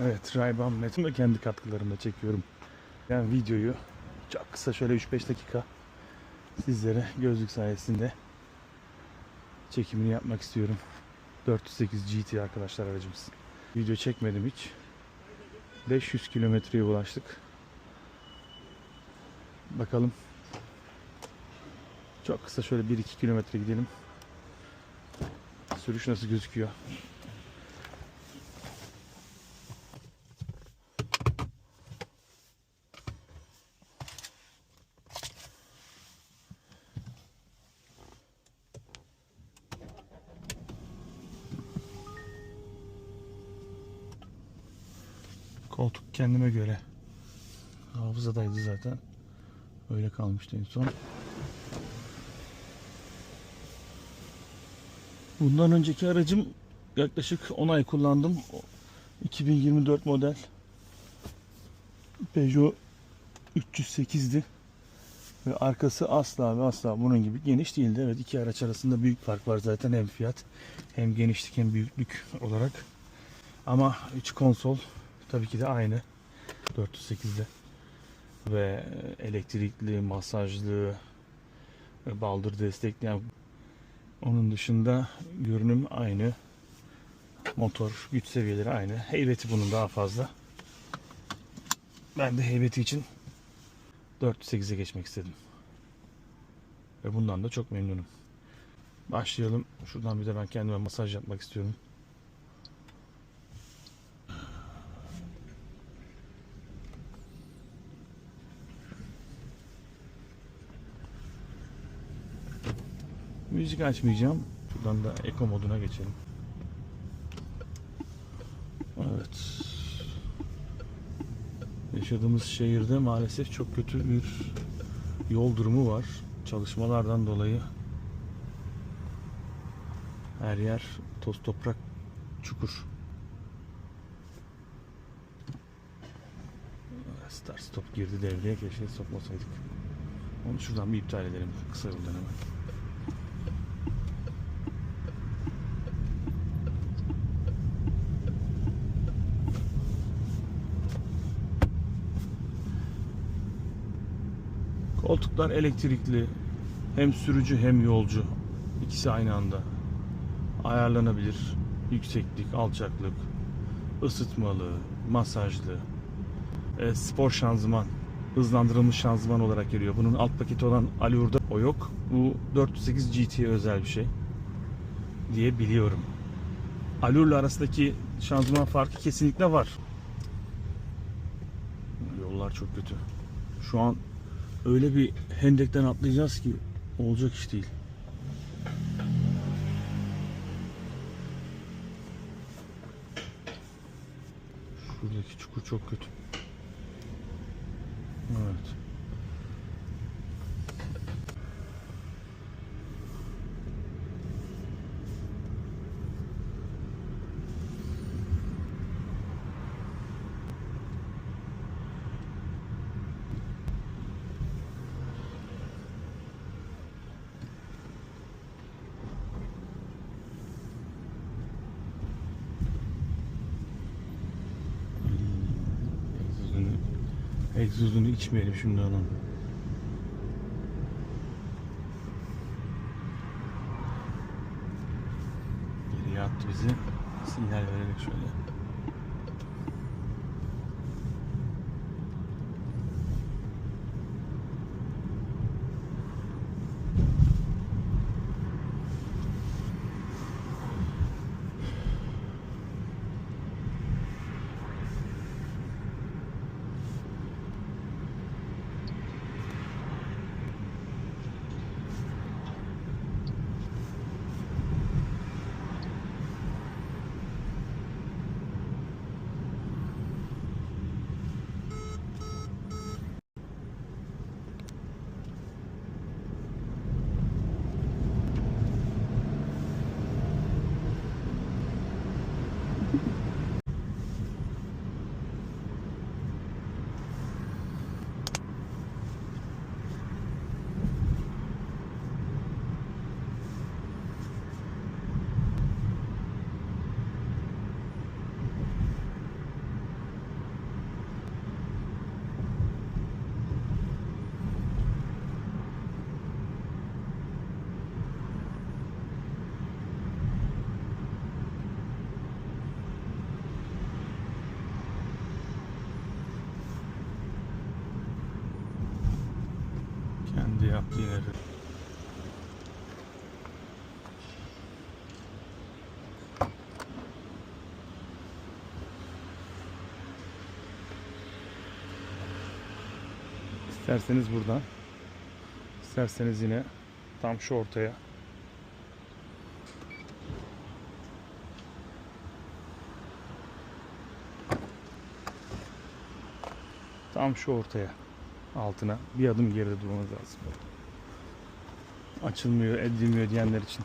Evet, Ray-Ban Metin ve kendi katkılarımla çekiyorum. Yani videoyu çok kısa şöyle 3-5 dakika sizlere gözlük sayesinde çekimini yapmak istiyorum. 408 GT arkadaşlar aracımız. Video çekmedim hiç. 500 kilometreye ulaştık. Bakalım. Çok kısa şöyle 1-2 kilometre gidelim. Sürüş nasıl gözüküyor? Koltuk kendime göre. Hafızadaydı zaten. Öyle kalmıştı en son. Bundan önceki aracım yaklaşık 10 ay kullandım. O 2024 model Peugeot 308'di. Ve arkası asla ve asla bunun gibi geniş değildi. Evet iki araç arasında büyük fark var zaten hem fiyat hem genişlik hem büyüklük olarak. Ama iç konsol tabii ki de aynı 408'de. Ve elektrikli, masajlı, ve baldır destekleyen onun dışında görünüm aynı. Motor güç seviyeleri aynı. Heybeti bunun daha fazla. Ben de heybeti için 408'e geçmek istedim. Ve bundan da çok memnunum. Başlayalım. Şuradan bir de ben kendime masaj yapmak istiyorum. Müzik açmayacağım. Şuradan da Eco moduna geçelim. Evet. Yaşadığımız şehirde maalesef çok kötü bir yol durumu var. Çalışmalardan dolayı her yer toz toprak çukur. Start stop girdi devreye keşke sokmasaydık. Onu şuradan bir iptal edelim kısa yoldan hemen. Koltuklar elektrikli. Hem sürücü hem yolcu. İkisi aynı anda. Ayarlanabilir. Yükseklik, alçaklık, ısıtmalı, masajlı. E, spor şanzıman. Hızlandırılmış şanzıman olarak geliyor. Bunun alt paketi olan Allur'da o yok. Bu 408 GT'ye özel bir şey. Diye biliyorum. Allur'la arasındaki şanzıman farkı kesinlikle var. Yollar çok kötü. Şu an öyle bir hendekten atlayacağız ki olacak iş değil. Şuradaki çukur çok kötü. Evet. Egzozunu, egzozunu içmeyelim şimdi onun. Geriye attı bizi. Sinyal vererek şöyle. Yaptı yine. İsterseniz buradan, isterseniz yine tam şu ortaya. Tam şu ortaya altına bir adım geride durmanız lazım. Açılmıyor, edilmiyor diyenler için.